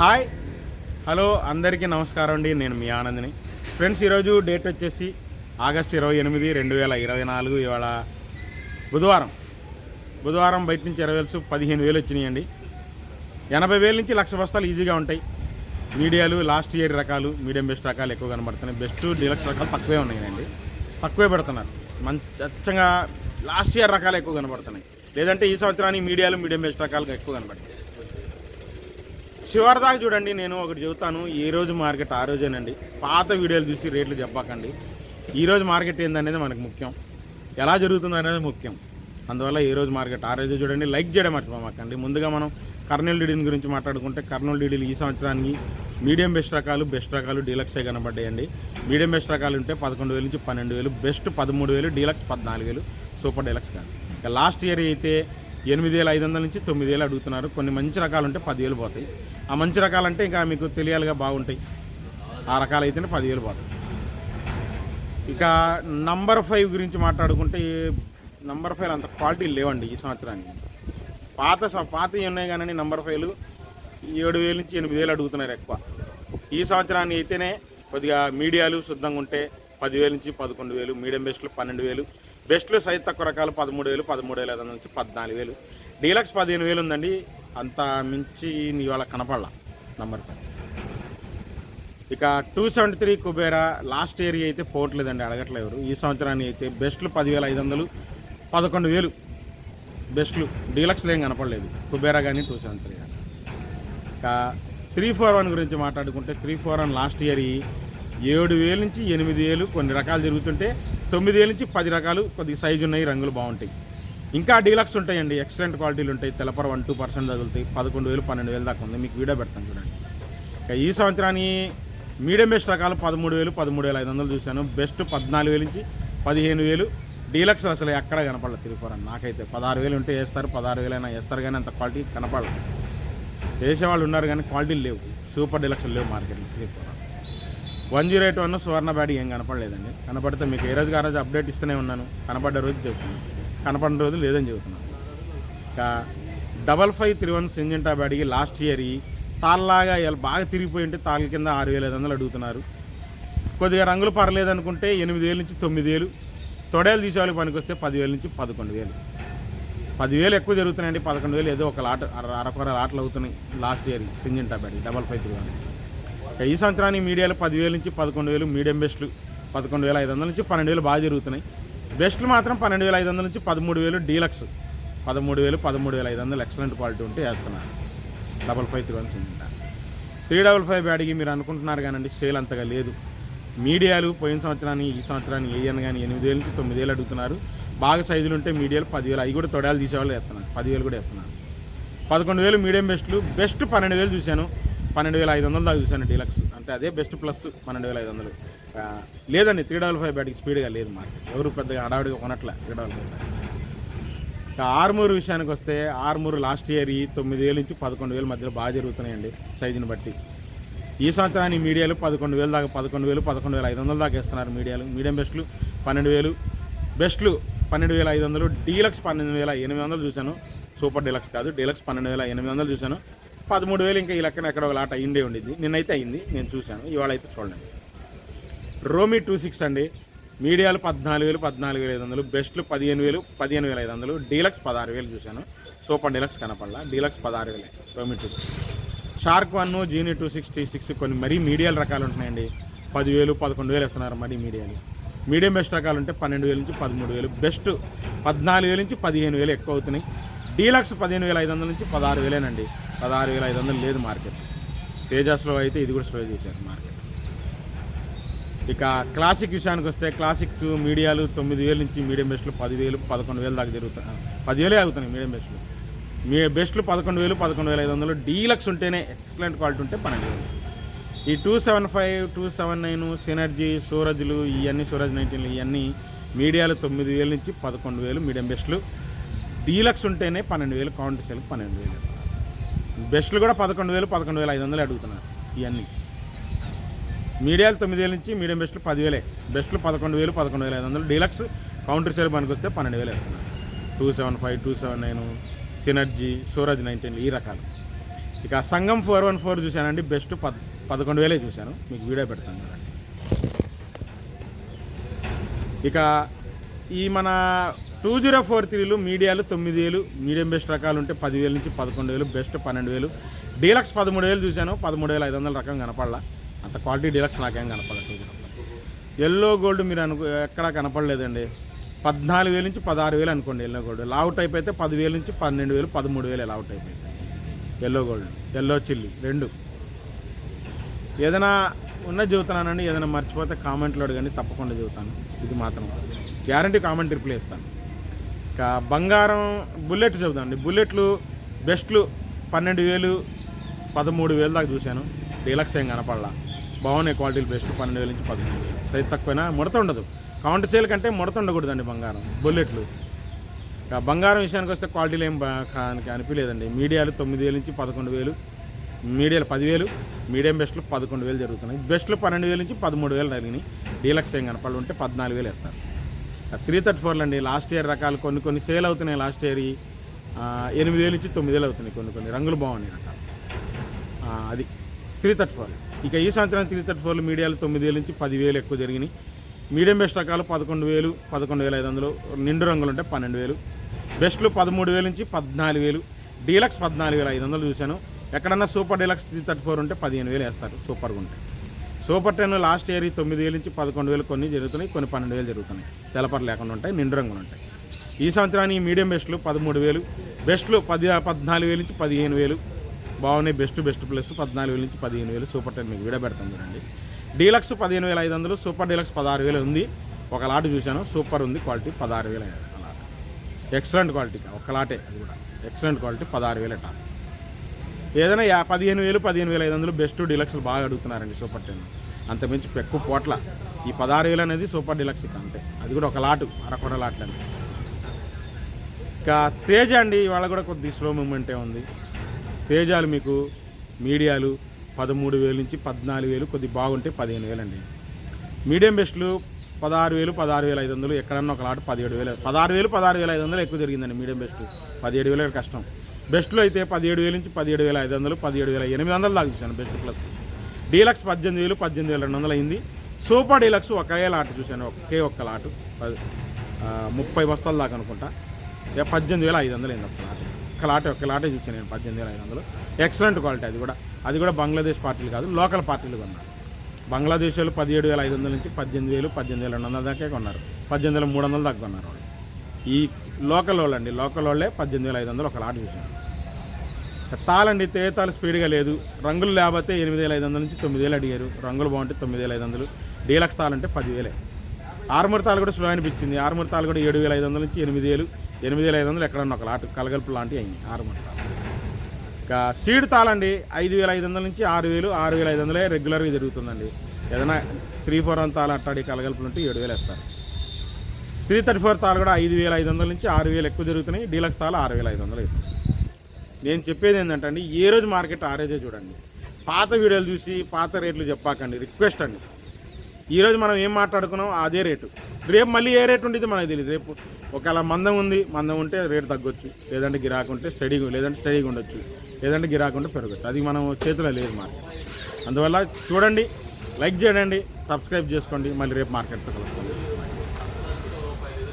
Hi. Hello అందరికీ నమస్కారం అండి. నేను మీ ఆనందిని. ఫ్రెండ్స్ ఈరోజు డేట్ వచ్చేసి ఆగస్ట్ ఇరవై ఎనిమిది రెండు వేల ఇరవై నాలుగు. ఇవాళ బుధవారం. బుధవారం బయట నుంచి ఇరవై వేలు పదిహేను వేలు వచ్చినాయండి. ఎనభై వేల నుంచి లక్ష బస్తాలు ఈజీగా ఉంటాయి. మీడియాలు లాస్ట్ ఇయర్ రకాలు మీడియం బెస్ట్ రకాలు ఎక్కువ కనబడుతున్నాయి. బెస్ట్ డీలక్స్ రకాలు తక్కువే ఉన్నాయండి. తక్కువే పెడుతున్నారు. మంచి అచ్చంగా లాస్ట్ ఇయర్ రకాలు ఎక్కువ కనబడుతున్నాయి. లేదంటే ఈ సంవత్సరానికి మీడియాలు మీడియం బెస్ట్ రకాలు ఎక్కువ కనబడతాయి. చివరి దాకా చూడండి నేను ఒకటి చెబుతాను. ఏ రోజు మార్కెట్ ఆ రోజేనండి. పాత వీడియోలు చూసి రేట్లు చెప్పకండి. ఈ రోజు మార్కెట్ ఏందనేది మనకు ముఖ్యం. ఎలా జరుగుతుంది అనేది ముఖ్యం. అందువల్ల ఈ రోజు మార్కెట్ ఆ రోజు చూడండి. లైక్ చేయడం మర్చిపోమాకండి. ముందుగా మనం కర్నూలు డీడీని గురించి మాట్లాడుకుంటే కర్నూలు డీడీలు ఈ సంవత్సరానికి మీడియం బెస్ట్ రకాలు బెస్ట్ రకాలు డీలక్సే కనబడ్డాయండి. మీడియం బెస్ట్ రకాలు ఉంటే పదకొండు వేలు నుంచి పన్నెండు వేలు బెస్ట్ పదమూడు వేలు డీలక్స్ పద్నాలుగు వేలు సూపర్ డీలక్స్ కాదు. ఇక లాస్ట్ ఇయర్ అయితే ఎనిమిది వేల ఐదు వందల నుంచి తొమ్మిది వేలు అడుగుతున్నారు. కొన్ని మంచి రకాలు ఉంటే పదివేలు పోతాయి. ఆ మంచి రకాలంటే ఇంకా మీకు తెలియాలిగా బాగుంటాయి. ఆ రకాలు అయితేనే పదివేలు పోతాయి ఇక నంబర్ ఫైవ్ గురించి మాట్లాడుకుంటే నంబర్ ఫైవ్ అంత క్వాలిటీ లేవండి ఈ సంవత్సరానికి. పాత స- పాతవి ఉన్నాయి కానీ నంబర్ ఫైవ్లు. ఏడు వేలు నుంచి ఎనిమిది వేలు అడుగుతున్నారు ఎక్కువ. ఈ సంవత్సరాన్ని అయితేనే కొద్దిగా మీడియాలు శుద్ధంగా ఉంటే పదివేలు నుంచి పదకొండు వేలు మీడియం బెస్ట్లు పన్నెండు వేలు బెస్ట్లు సైజ్ తక్కువ రకాలు పదమూడు వేలు పదమూడు వేల ఐదు వందల నుంచి పద్నాలుగు వేలు. డీలక్స్ పదిహేను వేలు ఉందండి. అంత మించి ఇవాళ కనపడలా. నంబర్ ఫైవ్ ఇక two seventy three Kubera last year అయితే పోవట్లేదండి అడగట్లేదు ఎవరు. ఈ సంవత్సరాన్ని అయితే బెస్ట్లు పదివేల ఐదు వందలు పదకొండు వేలు బెస్ట్లు డీలక్స్లు ఏం కనపడలేదు. కుబేరా కానీ టూ సెవెంటీ త్రీ కానీ ఇక త్రీ ఫోర్ వన్ గురించి మాట్లాడుకుంటే three four one last year ఏడు వేల నుంచి ఎనిమిది వేలు కొన్ని రకాలు జరుగుతుంటే తొమ్మిది వేల నుంచి పది రకాలు కొద్దిగా సైజు ఉన్నాయి రంగులు బాగుంటాయి. ఇంకా డీలక్స్ ఉంటాయండి ఎక్సలెంట్ క్వాలిటీలు ఉంటాయి. తెలపర వన్ టూ పర్సెంట్ తగులుతాయి. పదకొండు వేలు పన్నెండు వేలు దాకా ఉంది. మీకు వీడియో పెడతాను చూడండి. ఇక ఈ సంవత్సరాన్ని మీడియం బెస్ట్ రకాలు పదమూడు వేలు పదమూడు వేల ఐదు వందలు చూశాను. బెస్ట్ పద్నాలుగు వేలు నుంచి పదిహేను వేలు. డీలక్స్ అసలు ఎక్కడ కనపడలేదు తిరుపురం నాకైతే పదహారు వేలు ఉంటే వేస్తారు పదహారు వేలైనా వేస్తారు కానీ అంత క్వాలిటీ కనపడదు వేసేవాళ్ళు ఉన్నారు కానీ క్వాలిటీలు లేవు. సూపర్ డీలక్స్ లేవు మార్కెట్లో Tirupuram one zero eight one Suvarna bad ఏం కనపడలేదండి. కనపడితే మీకు ఏ రోజుకి ఆ రోజు అప్డేట్ ఇస్తూనే ఉన్నాను. కనపడ్డ రోజు చెప్తున్నాను. కనపడిన రోజు లేదని చెబుతున్నాను ఇక double five three one Syngenta బ్యాడ్కి last year తాళ్ళలాగా ఇలా బాగా తిరిగిపోయి ఉంటే తాళ్ళ కింద ఆరు వేల ఐదు వందలు అడుగుతున్నారు. కొద్దిగా రంగులు పర్లేదు అనుకుంటే ఎనిమిది వేలు నుంచి తొమ్మిది వేలు తొడేలు తీసేవాళ్ళకి పనికి వస్తే పదివేల నుంచి పదకొండు వేలు. పదివేలు ఎక్కువ జరుగుతున్నాయండి పదకొండు వేలు ఏదో ఒక లాట అరకొర లాట్లు అవుతున్నాయి లాస్ట్ ఇయర్ సింజంటా బ్యాడ్ డబల్ ఫైవ్ త్రీ వన్. ఇక ఈ సంవత్సరానికి మీడియాలో పదివేలు నుంచి పదకొండు వేలు మీడియం బెస్ట్లు పదకొండు వేల ఐదు వందల నుంచి పన్నెండు వేలు బాగా జరుగుతున్నాయి. బెస్ట్లు మాత్రం పన్నెండు వేల ఐదు వందల నుంచి పదమూడు వేలు డీలక్స్. పదమూడు వేలు పదమూడు వేల ఐదు వందలు ఎక్సలెంట్ క్వాలిటీ ఉంటే వేస్తున్నాను double five three one Syngenta three double five బ్యాడ్కి మీరు అనుకుంటున్నారు కానండి సేల్ అంతగా లేదు. మీడియాలు పోయిన సంవత్సరాన్ని ఈ సంవత్సరాన్ని వేయను కానీ ఎనిమిది వేల నుంచి తొమ్మిది వేలు అడుగుతున్నారు. బాగా సైజులు ఉంటే మీడియాలు పదివేలు అవి కూడా తొడాలు తీసేవాళ్ళు వేస్తున్నారు. పదివేలు కూడా వేస్తున్నారు. పదకొండు వేలు మీడియం బెస్ట్లు బెస్ట్ పన్నెండు వేలు చూశాను. పన్నెండు వేల ఐదు వందలు దాకా చూశాను డీలక్స్. అంటే అదే బెస్ట్ ప్లస్ పన్నెండు వేల ఐదు వందలు. లేదండి త్రీ డబల్ ఫైవ్ బ్యాట్కి స్పీడ్గా లేదు మార్కెట్ ఎవరు పెద్దగా హడావిడిగా కొనట్లే త్రీ డబల్ ఫైవ్ బ్యాట్ ఇక విషయానికి వస్తే ఆర్మూర్ లాస్ట్ ఇయర్ ఈ తొమ్మిది వేలు నుంచి పదకొండు వేలు మధ్యలో బాగా జరుగుతున్నాయండి సైజుని బట్టి. ఈ సంవత్సరాన్ని మీడియాలు పదకొండు వేలు దాకా పదకొండు వేలు పదకొండు వేల ఐదు వందల దాకా ఇస్తున్నారు మీడియాలు. మీడియం బెస్ట్లు పన్నెండు వేలు. బెస్ట్లు పన్నెండు వేల ఐదు వందలు డీలక్స్ పన్నెండు వేల ఎనిమిది వందలు చూశాను. సూపర్ డీలక్స్ కాదు డీలక్స్ పన్నెండు వేల ఎనిమిది వందలు చూశాను. పదమూడు వేలు ఇంకా ఈ లెక్కన ఎక్కడ ఒక లాట అయ్యిండే ఉండేది. నిన్నైతే అయింది నేను చూశాను. ఇవాళ అయితే చూడండి. రోమీ టూ సిక్స్ అండి. మీడియాలు పద్నాలుగు వేలు పద్నాలుగు వేల ఐదు వందలు బెస్ట్లు పదిహేను వేలు పదిహేను వేల ఐదు వందలు డీలక్స్ పదహారు వేలు చూశాను. సూపర్ డీలక్స్ కనపడలా డీలక్స్ పదహారు వేలే రోమీ టూ సిక్స్. షార్క్ వన్ జీనీ టూ సిక్స్టీ సిక్స్ కొన్ని మరీ మీడియాల రకాలు ఉంటున్నాయండి. పదివేలు పదకొండు వేలు ఇస్తున్నారు మరీ మీడియాలు. మీడియం బెస్ట్ రకాలు ఉంటే పన్నెండు వేల నుంచి పదమూడు వేలు బెస్ట్ పద్నాలుగు వేల నుంచి పదిహేను వేలు ఎక్కువ అవుతున్నాయి. డీలక్స్ పదిహేను వేల ఐదు వందల నుంచి పదహారు వేలేనండి. పదహారు వేల ఐదు వందలు లేదు మార్కెట్. తేజస్లో అయితే ఇది కూడా స్లో చేశారు మార్కెట్. ఇక క్లాసిక్ విషయానికి వస్తే క్లాసిక్ మీడియాలు తొమ్మిది వేల నుంచి మీడియం బెస్ట్లు పదివేలు పదకొండు వేలు దాకా జరుగుతాయి పదివేలే ఆగుతున్నాయి మీడియం బెస్ట్లు. మీ బెస్ట్లు పదకొండు వేలు పదకొండు వేల ఐదు వందలు డీలక్స్ ఉంటేనే ఎక్సలెంట్ క్వాలిటీ ఉంటే పన్నెండు వేలు. ఈ two seven five two seven nine synergy సూరజ్లు ఇవన్నీ సూరజ్ నైన్టీన్లు ఇవన్నీ మీడియాలు తొమ్మిది వేల నుంచి పదకొండు వేలు మీడియం బెస్ట్లు. డీలక్స్ ఉంటేనే పన్నెండు వేలు కౌంటర్ సేల్కి పన్నెండు వేలు. బెస్ట్లు కూడా పదకొండు వేలు పదకొండు వేల ఐదు వందలు అడుగుతున్నారు ఇవన్నీ మీడియాలు తొమ్మిది వేల నుంచి మీడియం బెస్ట్లు పదివేలే. బెస్ట్లు పదకొండు వేలు పదకొండు వేల ఐదు వందలు. డీలక్స్ కౌంటర్ సేల్ పనికి వస్తే పన్నెండు వేలు వేస్తున్నారు two seven five two seven nine synergy Suraj nineteen ఈ రకాలు. ఇక సంఘం ఫోర్ వన్ ఫోర్ చూశానండి. బెస్ట్ పద్ పదకొండు వేలే చూశాను. మీకు వీడియో పెడతాను చూడండి. ఇక ఈ మన టూ జీరో ఫోర్ త్రీలు మీడియాలు తొమ్మిది వేలు మీడియం బెస్ట్ రకాలు ఉంటే పదివేలు నుంచి పదకొండు వేలు బెస్ట్ పన్నెండు వేలు. డీలక్స్ పదమూడు వేలు చూశాను. పదమూడు వేల ఐదు వందల రకం కనపడలా. అంత క్వాలిటీ డీలక్స్ నాకేం కనపడలేదు టూ ఎల్లో గోల్డ్ మీరు అనుకో ఎక్కడా కనపడలేదండి. పద్నాలుగు వేలు నుంచి పదహారు వేలు అనుకోండి ఎల్లో గోల్డ్. లావు టైప్ అయితే పదివేలు నుంచి పన్నెండు వేలు పదమూడు వేలు లావు టైప్ అయితే. ఎల్లో గోల్డ్ ఎల్లో చిల్లీ రెండు. ఏదైనా ఉన్న చెబుతున్నానండి ఏదైనా మర్చిపోతే కామెంట్లో అడగండి తప్పకుండా చెబుతాను. ఇది మాత్రం గ్యారంటీ కామెంట్ రిప్లై ఇస్తాను. ఇక బంగారం బుల్లెట్ చెబుతానండి బుల్లెట్లు బెస్ట్లు పన్నెండు వేలు పదమూడు వేలు దాకా చూశాను. డీలక్స్ ఏం కనపడలా. బాగున్నాయి క్వాలిటీలు బెస్ట్ పన్నెండు వేల నుంచి పదకొండు వేలు. సైజ్ తక్కువైనా ముడత ఉండదు. కౌంటర్ సేల్ కంటే ముడత ఉండకూడదండి బంగారం బుల్లెట్లు. బంగారం విషయానికి వస్తే క్వాలిటీలు ఏం అనిపించలేదండి. మీడియాలు తొమ్మిది వేల నుంచి పదకొండు వేలు మీడియాలు పదివేలు మీడియం బెస్ట్లు పదకొండు వేలు జరుగుతున్నాయి. బెస్ట్లు పన్నెండు వేలు నుంచి పదమూడు వేలు తగినాయి డీలక్స్ ఏం కనపడి ఉంటే పద్నాలుగు వేలు వేస్తారు. త్రీ థర్టీ ఫోర్లు అండి లాస్ట్ ఇయర్ రకాలు కొన్ని కొన్ని సేల్ అవుతున్నాయి లాస్ట్ ఇయర్ ఎనిమిది వేలు నుంచి తొమ్మిది వేలు అవుతున్నాయి కొన్ని కొన్ని. రంగులు బాగున్నాయి రకాలు. అది త్రీ థర్టీ ఫోర్ ఇక ఈ సంవత్సరం త్రీ థర్టీ ఫోర్లు మీడియాలు తొమ్మిది నుంచి పదివేలు ఎక్కువ జరిగినాయి. మీడియం బెస్ట్ రకాలు పదకొండు వేలు పదకొండు వేల ఐదు వందలు నిండు రంగులు ఉంటే పన్నెండు వేలు. బెస్ట్లు పదమూడు వేలు నుంచి పద్నాలుగు వేలు. డీలక్స్ పద్నాలుగు వేల ఐదు వందలు చూశాను. ఎక్కడన్నా super deluxe three thirty four ఉంటే పదిహేను వేలు వేస్తారు సూపర్గా ఉంటే. సూపర్ టెన్ లాస్ట్ ఇయర్ తొమ్మిది వేల నుంచి పదకొండు వేలు కొన్ని జరుగుతున్నాయి కొన్ని పన్నెండు వేలు జరుగుతున్నాయి. తెలపర లేకుండా ఉంటాయి నిండు రంగులు ఉంటాయి. ఈ సంవత్సరానికి మీడియం బెస్ట్లు పదమూడు వేలు బెస్ట్లు పది పద్నాలుగు వేలు నుంచి పదిహేను వేలు. బాగున్నాయి. బెస్ట్ బెస్ట్ ప్లస్ పద్నాలుగు వేల నుంచి పదిహేను వేలు సూపర్ టెన్ మీకు వీడియో పెడతాం చూడండి. డీలక్స్ పదిహేను వేల ఐదు వందలు సూపర్ డీలక్స్ పదహారు వేలు ఉంది. ఒక లాట్ చూశాను. సూపర్ ఉంది క్వాలిటీ పదహారు వేలు లాట్ ఎక్సలెంట్ క్వాలిటీ ఒక లాటే అది కూడా. ఎక్సలెంట్ క్వాలిటీ పదహారు వేలు టాప్ ఏదైనా యా పదిహేను వేలు పదిహేను వేల ఐదు వందలు బెస్ట్ డీలక్స్లు బాగా అడుగుతున్నారండి సూపర్ టెన్ అంతమించి ఎక్కువ పోట్ల. ఈ పదహారు వేలు అనేది సూపర్ డీలక్స్ ఇక అంతే. అది కూడా ఒక లాటు అరకొండ లాట్లు అండి ఇంకా తేజ అండి ఇవాళ కూడా కొద్ది స్లో మూమెంటే ఉంది. తేజాలు మీకు మీడియాలు పదమూడు వేలు నుంచి పద్నాలుగు వేలు కొద్ది బాగుంటే పదిహేను వేలు అండి మీడియం బెస్ట్లు పదహారు వేలు పదహారు వేల ఐదు వందలు ఎక్కడన్నా ఒక లాట్ పదిహేడు వేలు పదహారు వేలు పదహారు వేల ఐదు వందలు ఎక్కువ జరిగిందండి మీడియం బెస్ట్ పదిహేడు వేల కష్టం. బెస్ట్లో అయితే పదిహేడు వేల నుంచి పదిహేడు వేల ఐదు వందలు పదిహేడు వేల ఎనిమిది వందలు దాకా చూశాను బెస్ట్ ప్లస్. డీలక్స్ పద్దెనిమిది వేలు పద్దెనిమిది వేల రెండు వందలు అయింది. సూపర్ డీలక్స్ ఒకే లాట్ చూశాను ఒకే ఒక్క లాటు. పది- ముప్పై బస్తాల దాకా అనుకుంటా. పద్దెనిమిది వేల ఐదు వందలు అయింది ఒక లాట్. ఒక్క లాటే ఒక్క లాటే చూసాను నేను పద్దెనిమిది వేల ఐదు వందలు. ఎక్సలెంట్ క్వాలిటీ అది కూడా. అది కూడా బంగ్లాదేశ్ పార్టీలు కాదు లోకల్ పార్టీలు కొన్నారు. బంగ్లాదేశ్ వాళ్ళు పదిహేడు వేల ఐదు వందల నుంచి పద్దెనిమిది వేలు పద్దెనిమిది వేల రెండు వందల దాకా కొన్నారు. పద్దెనిమిది వేల మూడు వందలు దాకా కొన్నారు వాళ్ళు. ఈ లోకల్ వాళ్ళండి లోకల్ వాళ్ళే పద్దెనిమిది వేల ఐదు వందలు ఒక లాట్ చూశాను తాళండి తేతాలు స్పీడ్గా లేదు. రంగులు లేకపోతే ఎనిమిది వేల ఐదు వందల నుంచి తొమ్మిది వేలు అడిగారు. రంగులు బాగుంటే తొమ్మిది వేల ఐదు వందలు. డీలక్స్ తాళంటే పదివేలే ఆరుమూరు తాళ్ళు కూడా స్లో అనిపించింది. ఆరుమూరు తాళ్ళు కూడా ఏడు వేల ఐదు వందల నుంచి ఎనిమిది వేలు. ఎనిమిది వేల ఐదు వందలు ఎక్కడన్నా ఒక లాట్ కలగలుపు లాంటివి అయింది ఆరు తాళ్ళు ఇంకా సీడ్ తాళండి ఐదు వేల ఐదు వందల నుంచి ఆరు వేలు ఆరు వేల ఐదు వందలే రెగ్యులర్గా జరుగుతుందండి. ఏదైనా త్రీ ఫోర్ వన్ తాళ అట్టాడి కలగలుపులు ఉంటే ఏడు వేలు వేస్తారు. త్రీ థర్టీ ఫోర్ తాళ్ళు కూడా ఐదు వేల ఐదు వందల నుంచి ఆరు వేలు ఎక్కువ జరుగుతున్నాయి డీలక్స్ తాళ ఆరు వేల ఐదు వందలు అవుతుంది. నేను చెప్పేది ఏంటంటే అండి ఏ రోజు మార్కెట్ ఆ రోజే చూడండి. పాత వీడియోలు చూసి పాత రేట్లు చెప్పాకండి రిక్వెస్ట్ అండి. ఈ రోజు మనం ఏం మాట్లాడుకున్నాం అదే రేటు. రేపు మళ్ళీ ఏ రేటు ఉండేది మనకు తెలియదు రేపు ఒకవేళ మందం ఉంది మందం ఉంటే రేటు తగ్గొచ్చు. లేదంటే గిరాకు ఉంటే స్టడీగా లేదంటే స్టడీగా ఉండొచ్చు. లేదంటే గిరాకు ఉంటే పెరగచ్చు. అది మనం చేతిలో లేదు మార్కెట్ అందువల్ల చూడండి లైక్ చేయండి సబ్స్క్రైబ్ చేసుకోండి. మళ్ళీ రేపు మార్కెట్తో కలుస్తాం